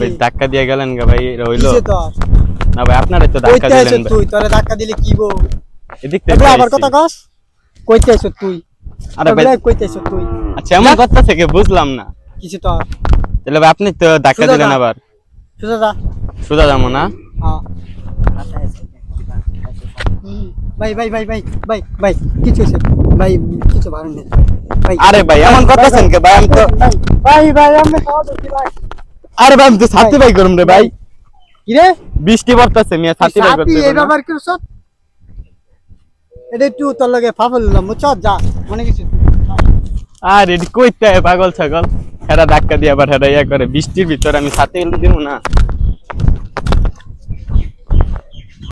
ভাই ধাক্কা দিয়ে গেলেন গা ভাই এটা হইল। কিসে তোর না ভাই আপনারাই তো ধাক্কা দিলেন তুই তোরে ধাক্কা দিলে কি বউ? এদিক থেকে আবার কথা কস? কইতে আইছ তুই। আরে ভাই কইতে আইছ তুই। আচ্ছা এমন কথা থেকে বুঝলাম না। তাহলে ভাই আপনি তো ধাক্কা দিলেন আবার। সোজা যা সোজা যাব না হ্যাঁ ভাই ভাই ভাই ভাই ভাই ভাই কিছু ভাই কিছু ভালো নেই। আরে ভাই এমন কে ভাই? আমি তো ভাই ভাই আমি ভাই। আরে ভাই আমি তো ভাই। করুম রে ভাই। কি রে? বৃষ্টি পড়তেছে মিয়া ভাই করতে এই ব্যাপার কি সব এটা একটু তোর লগে ফাফল দিলাম বুঝছ? যা মনে কিছু আর কইতে পাগল ছাগল। হেরা ধাক্কা দিয়ে আবার হেরা ইয়া করে বৃষ্টির ভিতরে আমি ছাতি দিব না।